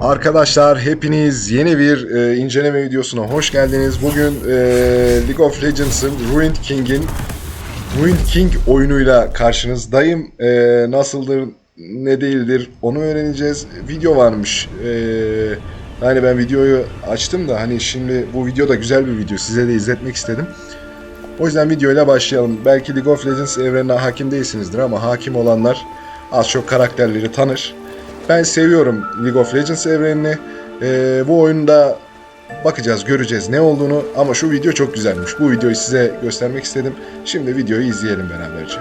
Arkadaşlar hepiniz yeni bir e, inceleme videosuna hoş geldiniz. Bugün e, League of Legends'ın Ruined King'in Ruined King oyunuyla karşınızdayım. E, nasıldır, ne değildir onu öğreneceğiz. Video varmış. E, yani ben videoyu açtım da hani şimdi bu video da güzel bir video. Size de izletmek istedim. O yüzden videoyla başlayalım. Belki League of Legends evrenine hakim değilsinizdir ama hakim olanlar az çok karakterleri tanır. Ben seviyorum League of Legends evrenini. Ee, bu oyunda bakacağız, göreceğiz ne olduğunu ama şu video çok güzelmiş. Bu videoyu size göstermek istedim. Şimdi videoyu izleyelim beraberce.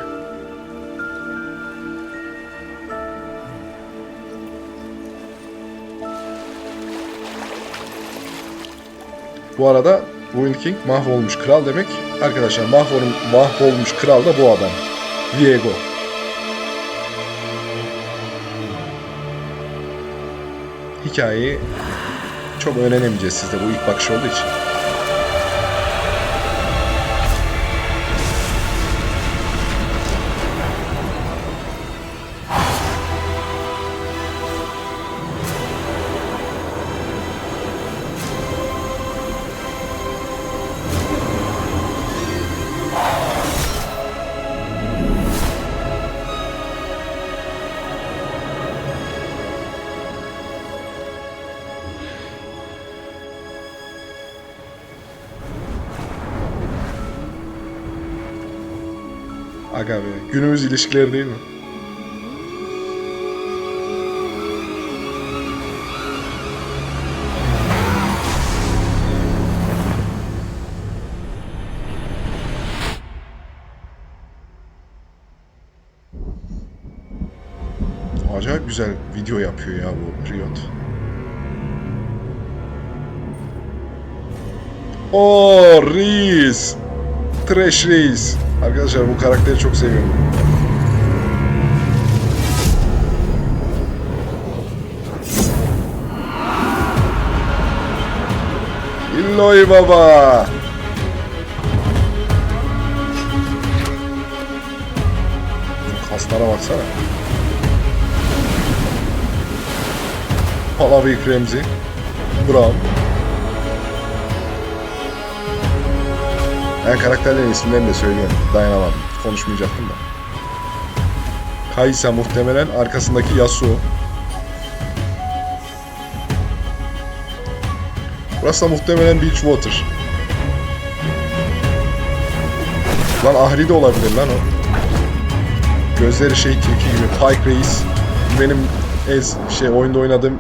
Bu arada Ruined King mahvolmuş kral demek. Arkadaşlar mahvolmuş, mahvolmuş kral da bu adam. Viego. Hikayeyi çok öğrenemeyeceğiz sizde bu ilk bakış olduğu için. Aga be. Günümüz ilişkileri değil mi? Acayip güzel video yapıyor ya bu Riot. Oo Reis. Trash Reis. Arkadaşlar bu karakteri çok seviyorum. İlloy baba. Kaslara baksana. Palavik Remzi. Bravo. Ben karakterlerin isimlerini de söylüyorum. Dayanamadım. Konuşmayacaktım da. Kaysa muhtemelen arkasındaki Yasuo. Burası da muhtemelen Beachwater. Lan Ahri de olabilir lan o. Gözleri şey tilki gibi. Pike Reis. Benim en şey oyunda oynadığım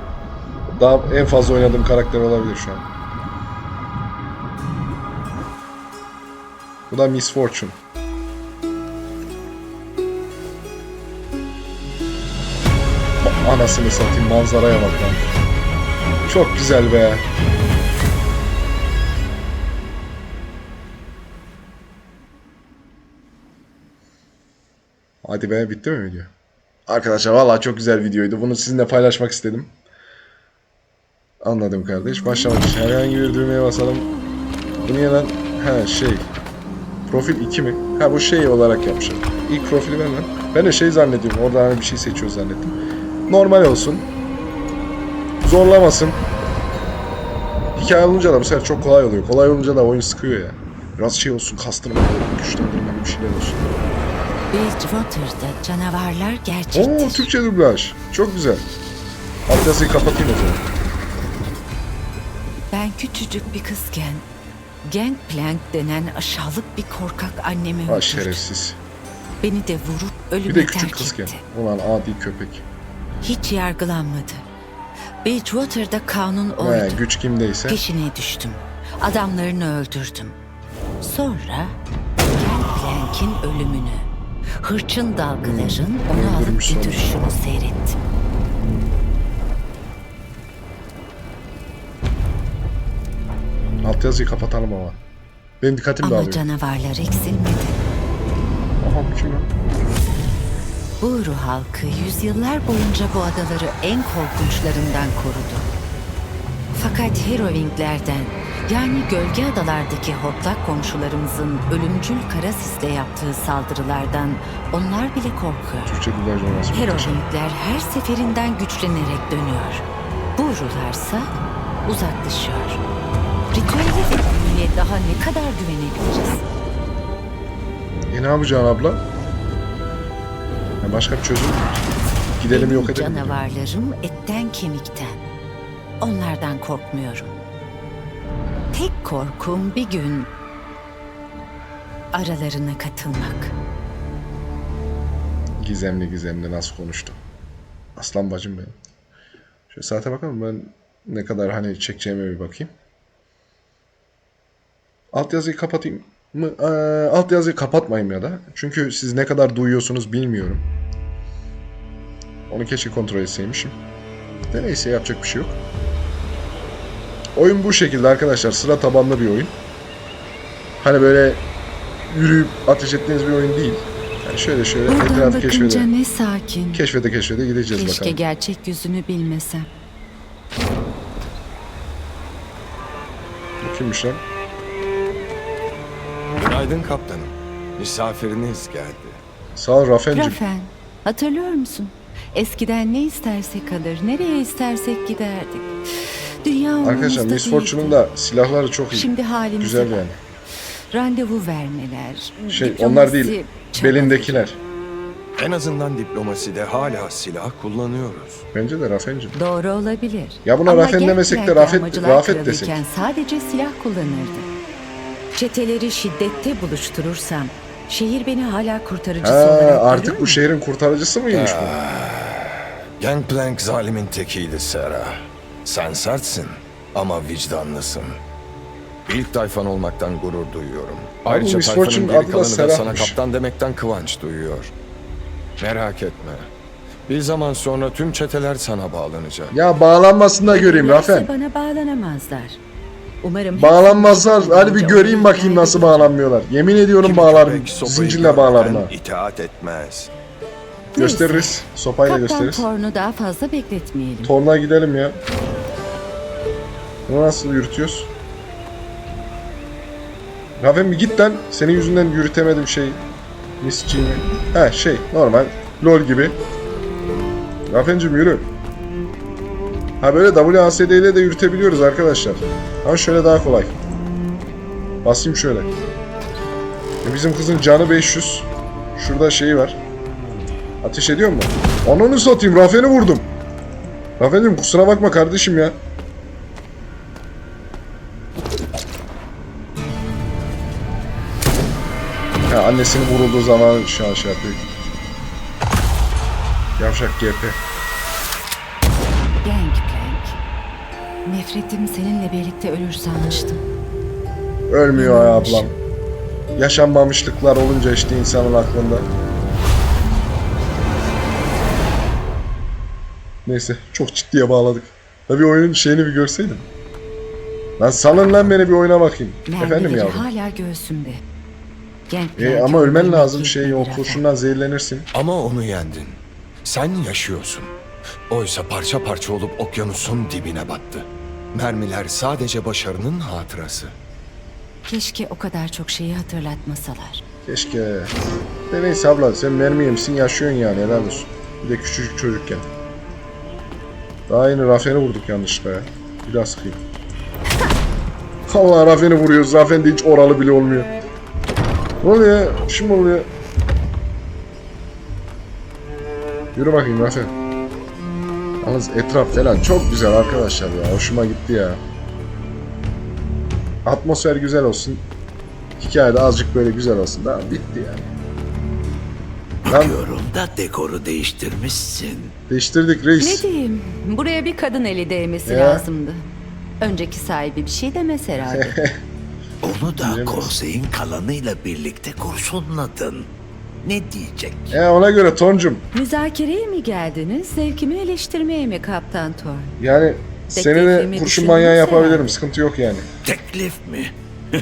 daha en fazla oynadığım karakter olabilir şu an. Da Miss Fortune. Ba- Anasını satayım manzaraya bak lan. Çok güzel be. Hadi be bitti mi video? Arkadaşlar vallahi çok güzel videoydu. Bunu sizinle paylaşmak istedim. Anladım kardeş. Başlamak için herhangi bir düğmeye basalım. Bu niye lan? Ha şey. Profil 2 mi? Ha bu şey olarak yapmışım. İlk profili ben lan. Ben de şey zannediyorum. Orada hani bir şey seçiyor zannettim. Normal olsun. Zorlamasın. Hikaye olunca da bu sefer çok kolay oluyor. Kolay olunca da oyun sıkıyor ya. Biraz şey olsun, kastırma, güçlendirme bir şeyler olsun. Bridgewater'da canavarlar gerçektir. Oo Türkçe dublaj. Çok güzel. Alt kapatayım o zaman. Ben küçücük bir kızken Gangplank denen aşağılık bir korkak annemi Ha öldürdü. şerefsiz. Beni de vurup ölüme Bir de küçük terk kızken. etti. Ulan adi köpek. Hiç yargılanmadı. Bridgewater'da kanun He, oydu. güç kimdeyse. Peşine düştüm. Adamlarını öldürdüm. Sonra Gangplank'in ölümünü, hırçın dalgaların onu alıp Öldürmüş sonra. götürüşünü seyrettim. Alt yazıyı kapatalım ama. Benim dikkatim Ama dağılıyor. canavarlar eksilmedi. Aha bu kim lan? Bu ruh halkı yüzyıllar boyunca bu adaları en korkunçlarından korudu. Fakat Herowinglerden yani gölge adalardaki hortlak komşularımızın ölümcül kara sisle yaptığı saldırılardan onlar bile korkuyor. Türkçe dublaj olması. muhteşem. Herowingler her seferinden güçlenerek dönüyor. Bu ruhlarsa uzaklaşıyor. Ritüele ve büyüye daha ne kadar güvenebiliriz? E ne yapacaksın abla? Ya başka bir çözüm yok. Gidelim Benim yok edelim. Canavarlarım etten kemikten. Onlardan korkmuyorum. Tek korkum bir gün aralarına katılmak. Gizemli gizemli nasıl konuştu. Aslan bacım benim. Şöyle saate bakalım ben ne kadar hani çekeceğime bir bakayım. Altyazıyı kapatayım mı? Ee, altyazıyı kapatmayayım ya da. Çünkü siz ne kadar duyuyorsunuz bilmiyorum. Onu keşke kontrol etseymişim. De neyse yapacak bir şey yok. Oyun bu şekilde arkadaşlar. Sıra tabanlı bir oyun. Hani böyle yürüyüp ateş ettiğiniz bir oyun değil. Yani şöyle şöyle Buradan etrafı keşfede. ne sakin. Keşfede keşfede gideceğiz Keşke bakalım. gerçek yüzünü bilmesem. Bu kimmiş lan? Günaydın kaptanım. Misafiriniz geldi. Sağ ol Rafen'cim. Rafen, hatırlıyor musun? Eskiden ne istersek alır, nereye istersek giderdik. Dünya Arkadaşlar umurumuzda Miss Fortune'un da silahları çok iyi. Şimdi halimize Güzel bak. yani. Randevu vermeler, Şey diplomasi onlar değil. çabaları. Belindekiler. En azından diplomaside hala silah kullanıyoruz. Bence de Rafen'cim. Doğru olabilir. Ya buna Ama Rafen demesek de Gangplank'te Rafet- amacılar Rafet desek. sadece silah kullanırdı. Çeteleri şiddette buluşturursam şehir beni hala kurtarıcısı Ha, olarak görür artık bu mü? şehrin kurtarıcısı mıymış bu? Gangplank zalimin tekiydi Sera. Sen sertsin ama vicdanlısın. İlk tayfan olmaktan gurur duyuyorum. Ayrıca Miss tayfanın Fortune geri da kalanı da sana Serap'mış. kaptan demekten kıvanç duyuyor. Merak etme. Bir zaman sonra tüm çeteler sana bağlanacak. Ya bağlanmasını da göreyim Dilerse Rafen. bana bağlanamazlar. Umarım Bağlanmazlar. Hadi bir göreyim bakayım nasıl bağlanmıyorlar. Yemin ediyorum bağlarım. Zincirle ha. itaat etmez. Gösteririz. Sopayla Kaptan gösteririz. Thorne'u daha fazla bekletmeyelim. Torna gidelim ya. Bunu nasıl yürütüyoruz? Raven bir git lan. Senin yüzünden yürütemedim şeyi. Misçiğimi. He şey normal. LOL gibi. Rafen'cim yürü. Ha böyle WASD ile de yürütebiliyoruz arkadaşlar. Ama şöyle daha kolay. Basayım şöyle. E bizim kızın canı 500. Şurada şeyi var. Ateş ediyor mu? Ananı satayım Rafen'i vurdum. Rafen'cim kusura bakma kardeşim ya. Ya annesinin vurulduğu zaman şu an şey yapıyor. Yavşak GP. Gangplank. Nefretim seninle birlikte ölür sanmıştım. Ölmüyor ya ablam. Yaşanmamışlıklar olunca işte insanın aklında. Neyse çok ciddiye bağladık. Tabii oyunun şeyini bir görseydin. Lan salın lan beni bir oyuna bakayım. Efendim Mermileri yavrum. hala göğsümde. Gangplank E, ama ölmen lazım şey o kurşundan zehirlenirsin. Ama onu yendin. Sen yaşıyorsun. Oysa parça parça olup okyanusun dibine battı. Mermiler sadece başarının hatırası. Keşke o kadar çok şeyi hatırlatmasalar. Keşke. De neyse abla sen mermi yemişsin yaşıyorsun yani helal olsun. Bir de küçücük çocukken. Daha yeni Rafen'i vurduk yanlışlıkla ya. Bir daha sıkayım. Allah Rafen'i vuruyoruz. Rafen de hiç oralı bile olmuyor. Ne oluyor? Bir şey oluyor? Yürü bakayım Rafen. Yalnız etraf falan çok güzel arkadaşlar ya. Hoşuma gitti ya. Atmosfer güzel olsun. Hikayede azıcık böyle güzel olsun. Daha bitti yani. Bakıyorum da dekoru değiştirmişsin. değiştirdik Ne reis. diyeyim? Buraya bir kadın eli değmesi Ya. lazımdı. Önceki sahibi bir şey demez herhalde. Onu da Bilemez. konseyin kalanıyla birlikte kurşunladın. Ne diyecek? E ona göre Toncum. Müzakereye mi geldiniz, zevkimi eleştirmeye mi Kaptan Thorne? Yani seni de Teklifimi kurşun düşündünüz manyağı yapabilirim. herhalde. Sıkıntı yok yani. Teklif mi?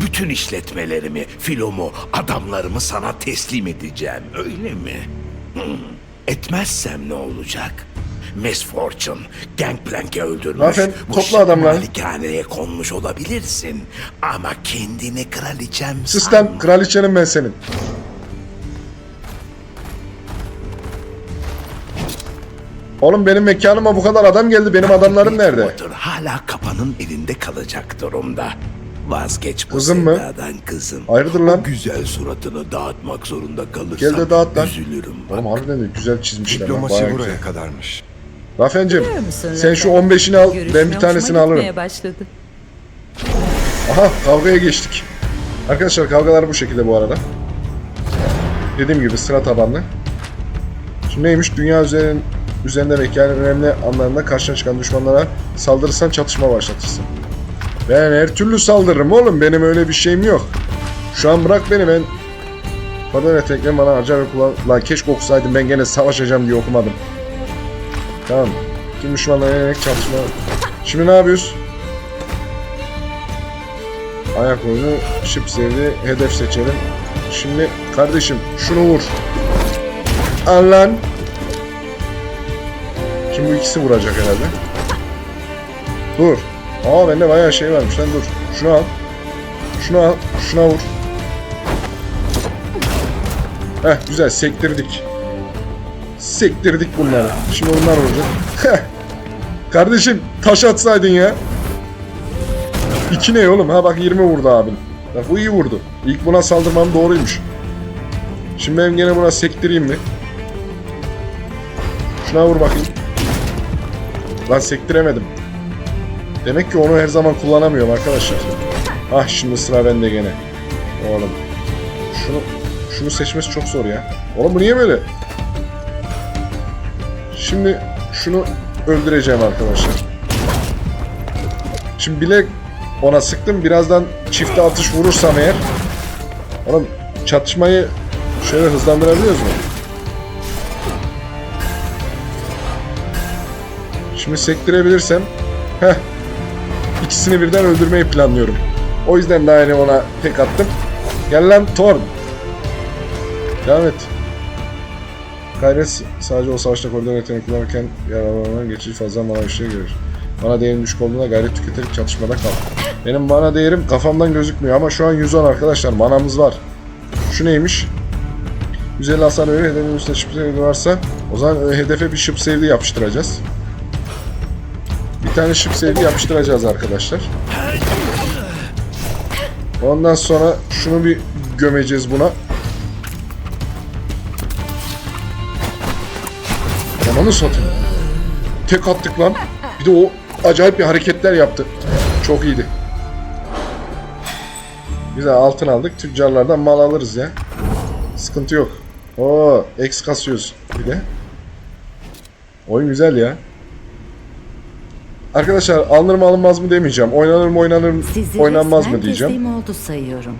Bütün işletmelerimi, filomu, adamlarımı sana teslim edeceğim. Öyle mi? Hmm. Etmezsem ne olacak? Miss Fortune, Gangplank'i öldürmüş. Rafen, Bu topla şık adamları. malikaneye konmuş olabilirsin. Ama kendini kraliçem Sus sanma. kraliçenin ben senin. Oğlum benim mekanıma bu kadar adam geldi. Benim adamlarım nerede? Potter hala kafanın elinde kalacak durumda. Vazgeç bu Kızım mı? sevdadan kızım. Hayırdır lan? O güzel suratını dağıtmak zorunda kalırsam Gel de dağıt lan. üzülürüm. Oğlum harbiden de güzel çizmişler. lan, Diplomasi bayağı buraya güzel. kadarmış. Rafen'cim Biliyor musun sen şu Rafael? 15'ini al. Görüşme Ben bir tanesini alırım. gitmeye başladı. Aha kavgaya geçtik. Arkadaşlar kavgalar bu şekilde bu arada. Dediğim gibi sıra tabanlı. Şimdi neymiş? Dünya üzerin, üzerinde hikayenin önemli anlarında karşına çıkan düşmanlara saldırırsan çatışma başlatırsın. Ben her türlü saldırırım oğlum. Benim öyle bir şeyim yok. Şu an bırak beni ben... Pardon eteklerim bana harcar ve kullan... Lan keşke okusaydım ben gene savaşacağım diye okumadım. Tamam. Tüm düşmanlara yönelik çatışma... Şimdi ne yapıyoruz? Ayak oyunu, şıp sevdi, hedef seçelim. Şimdi kardeşim şunu vur. Al lan. Şimdi bu ikisi vuracak herhalde. Dur. Aa bende bayağı şey varmış lan dur. Şunu al. Şunu al. Şuna vur. Heh güzel sektirdik. Sektirdik bunları. Şimdi onlar vuracak. Kardeşim taş atsaydın ya. İki ne oğlum? Ha bak 20 vurdu abim. Bak bu iyi vurdu. İlk buna saldırmam doğruymuş. Şimdi ben gene buna sektireyim mi? Şuna vur bakayım. Lan sektiremedim. Demek ki onu her zaman kullanamıyorum arkadaşlar. Ah şimdi sıra bende gene. Oğlum. Şunu şunu seçmesi çok zor ya. Oğlum bu niye böyle? Şimdi şunu öldüreceğim arkadaşlar. Şimdi bile ona sıktım. Birazdan çifte atış vurursam eğer. Oğlum çatışmayı şöyle hızlandırabiliyoruz mu? Şimdi sektirebilirsem heh, ikisini birden öldürmeyi planlıyorum. O yüzden daha yeni ona tek attım. Gel lan Thorn. Devam et. Gayret sadece o savaşta koridor yeteneği kullanırken yararlanan geçici fazla mana işine gelir. Bana değerin düşük olduğunda gayret tüketerek çatışmada kal. Benim mana değerim kafamdan gözükmüyor ama şu an 110 arkadaşlar manamız var. Şu neymiş? 150 hasar verir hedefin üstüne şıp varsa o zaman hedefe bir şıp sevdi yapıştıracağız. Bir tane şıp sevdi yapıştıracağız arkadaşlar. Ondan sonra şunu bir gömeceğiz buna. Ananı satayım. Tek attık lan. Bir de o acayip bir hareketler yaptı. Çok iyiydi. Güzel altın aldık. Tüccarlardan mal alırız ya. Sıkıntı yok. Oo, X kasıyoruz bir de. Oyun güzel ya. Arkadaşlar alınır mı alınmaz mı demeyeceğim. Oynanır mı oynanır mı Sizi oynanmaz mı diyeceğim. oldu sayıyorum.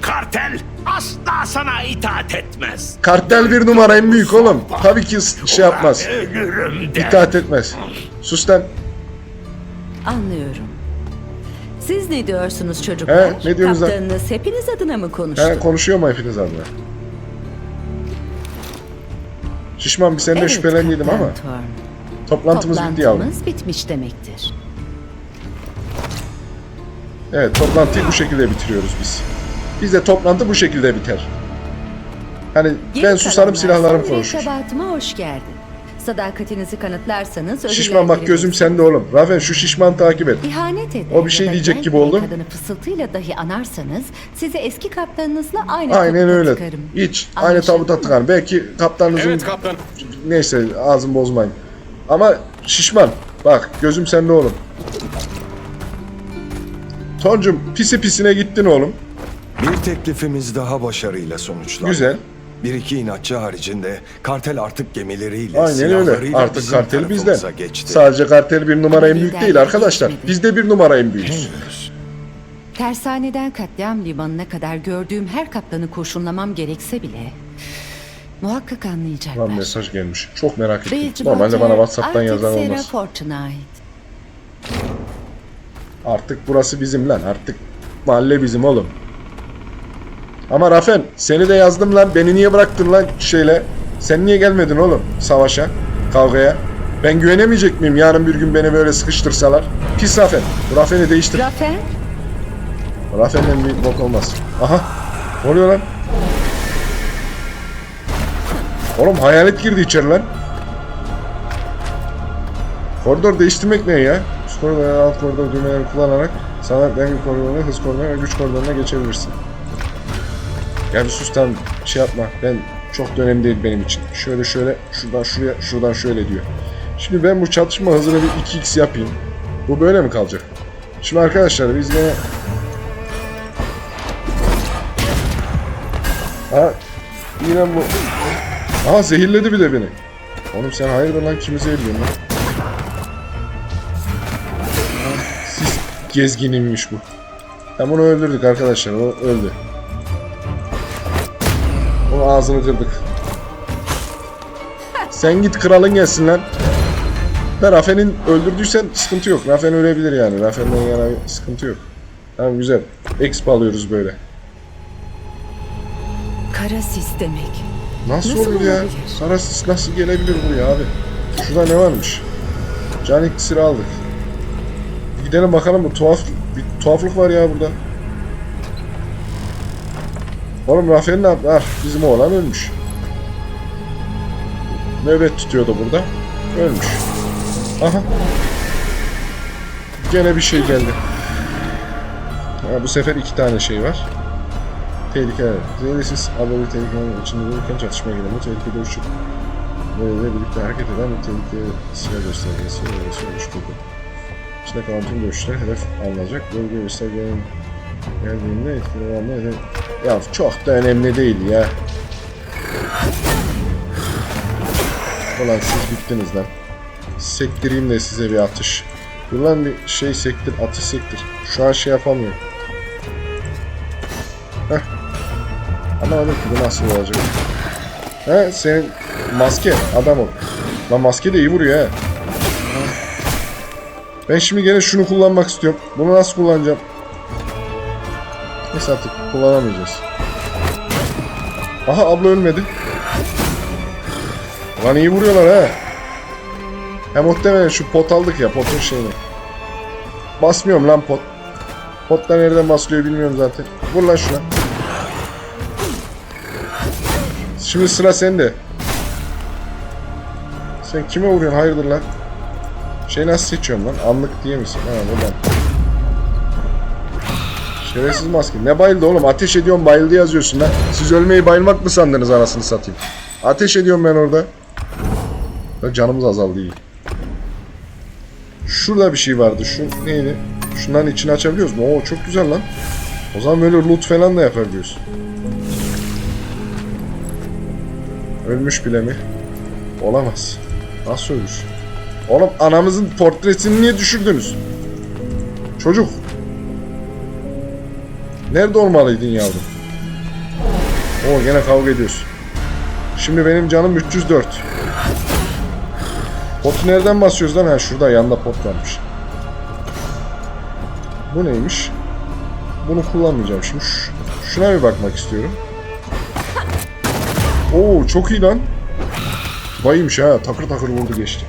Kartel asla sana itaat etmez. Kartel bir numara en büyük oğlum. Tabii ki şey yapmaz. Ölürüm de. İtaat etmez. Sus lan. Anlıyorum. Siz ne diyorsunuz çocuklar? He, ne diyorsunuz lan? Kaptanınız hepiniz adına mı konuştu? He, konuşuyor mu hepiniz adına? Şişman bir senden Evet, şüphelendiydim ama Thorn. Toplantımız bitti yavrum. Toplantımız bitmiş demektir. Evet toplantıyı bu şekilde bitiriyoruz biz. Bizde toplantı bu şekilde biter. Hani Geri ben susarım kalanlar, silahlarım sen konuşur. irtibatıma hoş geldin. Sadakatinizi kanıtlarsanız Şişman bak gözüm sende oğlum. Rafen şu şişman takip et. İhanet eder. O bir şey diyecek gibi oldu. Kadını fısıltıyla dahi anarsanız sizi eski kaptanınızla aynı Aynen tabuta öyle. tıkarım. Hiç. Aynı Anlaşıldı tabuta mı? tıkar. Belki kaptanınızın Evet kaptan. neyse ağzımı bozmayın. Ama şişman. Bak gözüm sende oğlum. Toncum pisi pisine gittin oğlum. Bir teklifimiz daha başarıyla sonuçlandı. Güzel. Bir iki inatçı haricinde kartel artık gemileriyle, Aynen öyle. Artık kartel bizden. geçti. Sadece kartel bir numara en büyük değil arkadaşlar. Biz de bir numara en büyüğüz. Tersaneden katliam limanına kadar gördüğüm her kaptanı kurşunlamam gerekse bile muhakkak anlayacaklar. Lan mesaj gelmiş. Çok merak ettim. Bridgewater, Normalde bana WhatsApp'tan yazan olmaz. Ait. Artık burası bizim lan. Artık mahalle bizim oğlum. Ama Rafen seni de yazdım lan. Beni niye bıraktın lan şeyle? Sen niye gelmedin oğlum savaşa, kavgaya? Ben güvenemeyecek miyim yarın bir gün beni böyle sıkıştırsalar? Pis Rafen. Rafen'i değiştir. Rafael, Rafen'den bir bok olmaz. Aha. Ne oluyor lan? Oğlum hayalet girdi içeri lan. Koridor değiştirmek ne ya? Üst koridor ve alt koridor düğmelerini kullanarak sağlık denge koridoruna, hız koridoruna ve güç koridoruna geçebilirsin. Ya bir sus tamam şey yapma. Ben çok da önemli değil benim için. Şöyle şöyle şuradan şuraya şuradan şöyle diyor. Şimdi ben bu çatışma hızını bir 2x yapayım. Bu böyle mi kalacak? Şimdi arkadaşlar biz gene Ha yine bu Aha zehirledi bir de beni. Oğlum sen hayırdır lan kimi zehirliyorsun lan? Sis gezginiymiş bu. Tam onu öldürdük arkadaşlar. O öldü. O ağzını kırdık. Sen git kralın gelsin lan. Da Rafen'in öldürdüysen sıkıntı yok. Rafen ölebilir yani. Rafen'den yana sıkıntı yok. Tamam güzel. Exp alıyoruz böyle. Kara sis demek. Nasıl, Nasıl olur ya? olabilir? Nasıl gelebilir buraya abi? Şurada ne varmış? Can iksiri aldık. Gidelim bakalım bu tuhaf bir tuhaflık var ya burada. Oğlum Rafael ne yaptı? Ah, bizim oğlan ölmüş. Nöbet tutuyordu burada. Ölmüş. Aha. Gene bir şey geldi. Ha, bu sefer iki tane şey var. Tehlike. Zehirsiz haberi tehlikenin içinde dururken çatışmaya giren bu tehlikede uçup böyle birlikte hareket eden bir tehlikeye silah göstergesi ve oluşturdu. İçinde kalan tüm görüşler hedef alınacak. Bölge göstergenin geldiğinde etkili olanlar hedef... Ya çok da önemli değil ya. Ulan siz bittiniz lan. Sektireyim de size bir atış. Dur lan bir şey sektir, atış sektir. Şu an şey yapamıyorum. Anlamadım ki bu nasıl olacak. He senin maske adam ol. Lan maske de iyi vuruyor he. Ben şimdi gene şunu kullanmak istiyorum. Bunu nasıl kullanacağım? Neyse artık kullanamayacağız. Aha abla ölmedi. Lan iyi vuruyorlar he. Hem muhtemelen şu pot aldık ya potun şeyini. Basmıyorum lan pot. Potlar nereden basılıyor bilmiyorum zaten. Vur lan şuna. Şimdi sıra sende. Sen kime vuruyorsun? Hayırdır lan? Şey nasıl seçiyorum lan? Anlık diye misin? Ha buradan. Şerefsiz maske. Ne bayıldı oğlum? Ateş ediyorum bayıldı yazıyorsun lan. Siz ölmeyi bayılmak mı sandınız anasını satayım? Ateş ediyorum ben orada. Bak canımız azaldı iyi. Şurada bir şey vardı. Şu neydi? Şunların içini açabiliyoruz mu? Oo çok güzel lan. O zaman böyle loot falan da yapabiliyoruz. Ölmüş bile mi? Olamaz. Nasıl ölmüş? Oğlum anamızın portresini niye düşürdünüz? Çocuk. Nerede olmalıydın yavrum? Oo gene kavga ediyoruz. Şimdi benim canım 304. Potu nereden basıyoruz lan? Ha şurada yanında pot varmış. Bu neymiş? Bunu kullanmayacağım şimdi. Şuna bir bakmak istiyorum. Oo çok iyi lan. Bayıymış ha. Takır takır vurdu geçti.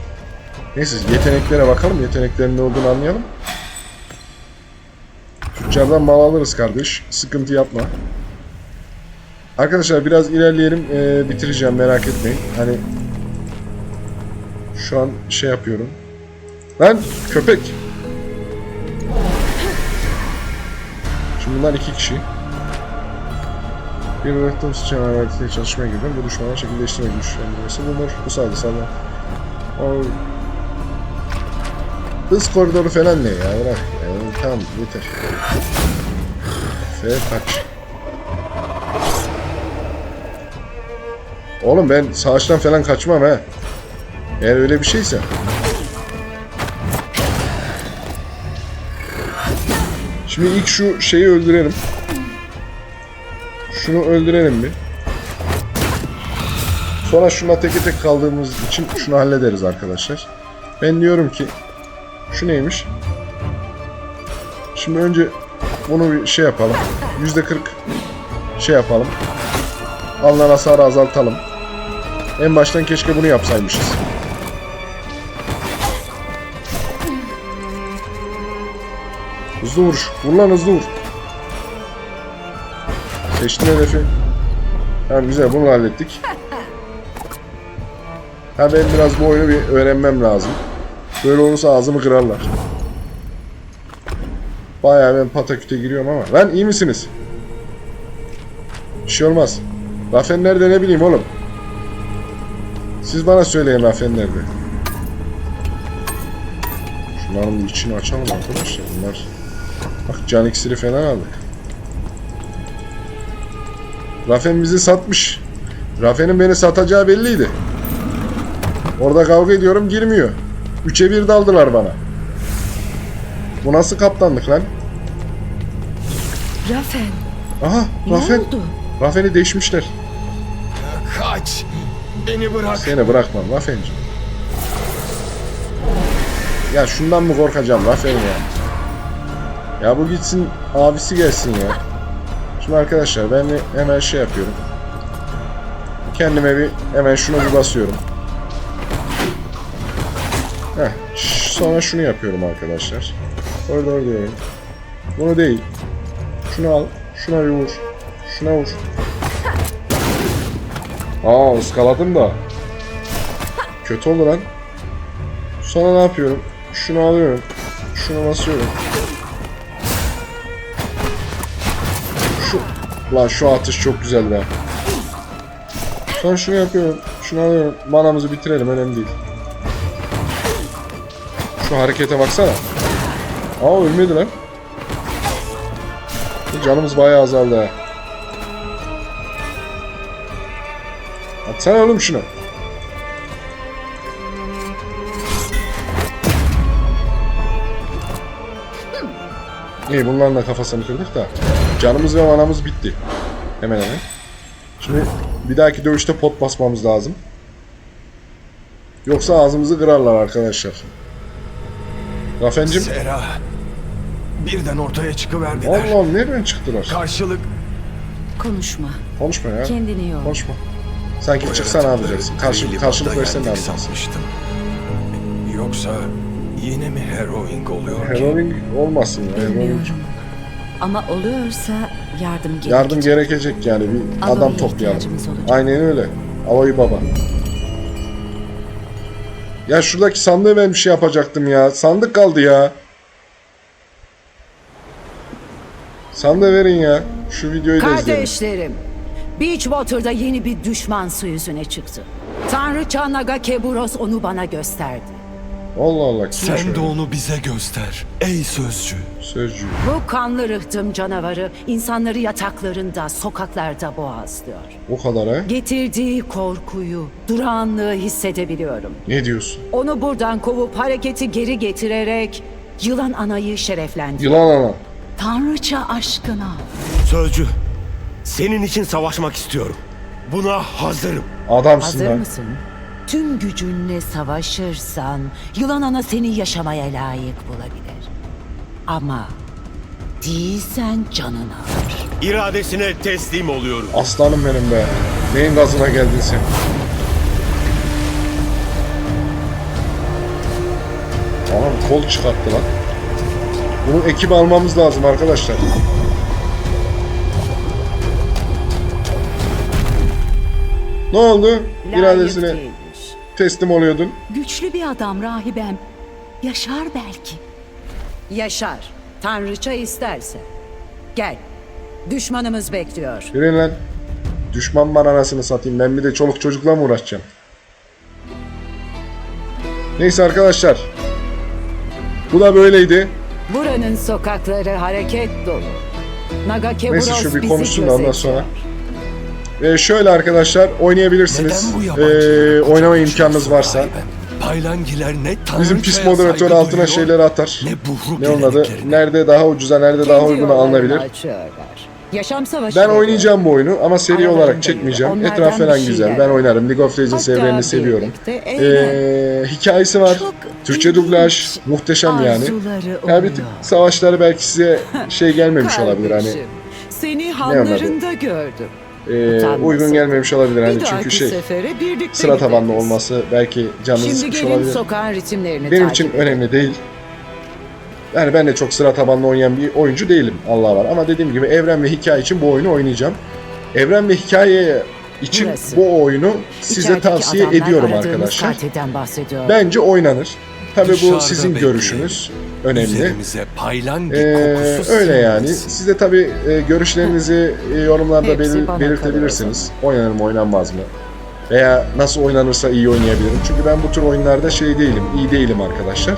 Neyse yeteneklere bakalım. Yeteneklerin ne olduğunu anlayalım. Tüccardan mal alırız kardeş. Sıkıntı yapma. Arkadaşlar biraz ilerleyelim. Ee, bitireceğim merak etmeyin. Hani şu an şey yapıyorum. Lan köpek. Şimdi bunlar iki kişi. Bir üretim sıçan hareketiyle çalışmaya girdim. Bu düşmanı şekilleştirme güçlendirmesi bulunur. Bu sayede sağlam. O... Hız koridoru falan ne ya bırak. Yani, tamam yeter. F kaç. Oğlum ben savaştan falan kaçmam ha. Eğer öyle bir şeyse. Şimdi ilk şu şeyi öldürelim. Şunu öldürelim bir. Sonra şuna teke tek kaldığımız için şunu hallederiz arkadaşlar. Ben diyorum ki şu neymiş? Şimdi önce bunu bir şey yapalım. Yüzde kırk şey yapalım. Alınan hasarı azaltalım. En baştan keşke bunu yapsaymışız. Hızlı vuruş. Vur lan hızlı vur. Seçtin hedefi. Tamam güzel bunu hallettik. Ha ben biraz bu oyunu bir öğrenmem lazım. Böyle olursa ağzımı kırarlar. Bayağı ben pataküte giriyorum ama. Lan iyi misiniz? Bir şey olmaz. Rafen nerede ne bileyim oğlum. Siz bana söyleyin Rafen nerede. Şunların içini açalım arkadaşlar. Bunlar... Bak can iksiri falan aldık. Rafen bizi satmış. Rafen'in beni satacağı belliydi. Orada kavga ediyorum girmiyor. Üçe bir daldılar bana. Bu nasıl kaptanlık lan? Rafen, Aha ne Rafen. oldu? Rafen'i değişmişler. Kaç! Beni bırak. Seni bırakmam Rafen'cim. Ya şundan mı korkacağım Rafen ya? Ya bu gitsin abisi gelsin ya. Şimdi arkadaşlar ben bir hemen şey yapıyorum. Kendime bir hemen şunu bir basıyorum. Heh, sonra şunu yapıyorum arkadaşlar. Orada diyorum. Bunu değil. Şunu al. Şuna bir vur. Şuna vur. Aa ıskaladım da. Kötü oldu lan. Sonra ne yapıyorum? Şunu alıyorum. Şunu basıyorum. Lan şu atış çok güzel be. Sonra şunu yapıyorum. Şunu alıyorum. Manamızı bitirelim önemli değil. Şu harekete baksana. Aa ölmedi lan. Canımız bayağı azaldı. Atsana oğlum şunu. İyi bunların da kafasını kırdık da. Canımız ve manamız bitti. Hemen hemen. Şimdi bir dahaki dövüşte pot basmamız lazım. Yoksa ağzımızı kırarlar arkadaşlar. Rafencim. Sera. Birden ortaya çıkıverdiler. Allah'ım nereden çıktılar? Karşılık Konuşma. Konuşma ya. Kendini yor. Konuşma. Sanki o çıksan ne yapacaksın? Karşılık Liman'da versen ne yapacaksın? sanmıştım. Yoksa yine mi heroing oluyor ki? Heroin olmasın ya. Heroin. Ama oluyorsa yardım gerekecek. Yardım gerekecek yani bir Aloe'ya adam toplayalım. ihtiyacımız olacak. Aynen öyle. Aloy baba. Ya şuradaki sandığı ben bir şey yapacaktım ya. Sandık kaldı ya. Sandığı verin ya. Şu videoyu da izleyelim. Kardeşlerim, Beachwater'da yeni bir düşman su yüzüne çıktı. Tanrıça Naga Keburos onu bana gösterdi. Allah Allah. Kim Sen şöyle? de onu bize göster. Ey sözcü. Sözcüğü. Bu kanlı rıhtım canavarı insanları yataklarında, sokaklarda boğazlıyor. O kadar ha. Getirdiği korkuyu, durağanlığı hissedebiliyorum. Ne diyorsun? Onu buradan kovup hareketi geri getirerek yılan anayı şereflendi. Yılan ana. Tanrıça aşkına. Sözcü, senin için savaşmak istiyorum. Buna hazırım. Adamsın Hazır lan. mısın? Tüm gücünle savaşırsan yılan ana seni yaşamaya layık bulabilir. Ama değilsen canını alır. İradesine teslim oluyorum. Aslanım benim be. Neyin gazına geldin sen? Anam kol çıkarttı lan. Bunu ekip almamız lazım arkadaşlar. Ne oldu? Layık İradesine değilmiş. Teslim oluyordun. Güçlü bir adam rahibem. Yaşar belki. Yaşar. Tanrıça isterse. Gel. Düşmanımız bekliyor. Yürüyün lan. Düşman bana anasını satayım. Ben bir de çoluk çocukla mı uğraşacağım? Neyse arkadaşlar. Bu da böyleydi. Buranın sokakları hareket dolu. Naga Keburos Neyse şu bir bizi konuşsun da ondan gözetiyor. sonra. Ee, şöyle arkadaşlar oynayabilirsiniz. Yabancı? oynama imkanınız varsa. Paylangiler ne Bizim pis moderatör altına şeyleri atar. Ne Ne onun adı? Nerede daha ucuza, nerede daha uyguna alınabilir. Yaşam savaşı Ben oynayacağım bu oyunu ama seri olarak çekmeyeceğim. yürü. Etraf Onlardan falan bir güzel. şeyler Ben oynarım. League of Legends evrenini seviyorum. Ee, hikayesi var. Çok Türkçe dublaj muhteşem yani. arzuları Ya bir savaşları belki size şey gelmemiş olabilir hani. Seni hanlarında gördüm. E, Utanmasın. uygun gelmemiş olabilir Bir hani dahaki çünkü şey sefere birlikte sıra tabanlı gideriz. olması belki canınızı Şimdi sıkmış gelin olabilir. sokağın ritimlerini Benim takip için edelim. önemli değil. Yani ben de çok sıra tabanlı oynayan bir oyuncu değilim Allah var. Ama dediğim gibi evren ve hikaye için bu oyunu oynayacağım. Evren ve hikaye için Burası. bu oyunu size İçerideki tavsiye adamlar ediyorum aradığımız arkadaşlar. katilden bahsediyor. Bence oynanır. Tabii bu sizin görüşünüz. Önemli. Ee, öyle yani. Siz de tabii e, görüşlerinizi e, yorumlarda belir- belirtebilirsiniz. Oynanır mı oynanmaz mı? Veya nasıl oynanırsa iyi oynayabilirim. Çünkü ben bu tür oyunlarda şey değilim, iyi değilim arkadaşlar.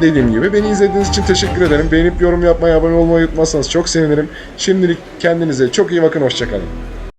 Dediğim gibi beni izlediğiniz için teşekkür ederim. Beğenip yorum yapmayı, abone olmayı unutmazsanız çok sevinirim. Şimdilik kendinize çok iyi bakın, hoşçakalın.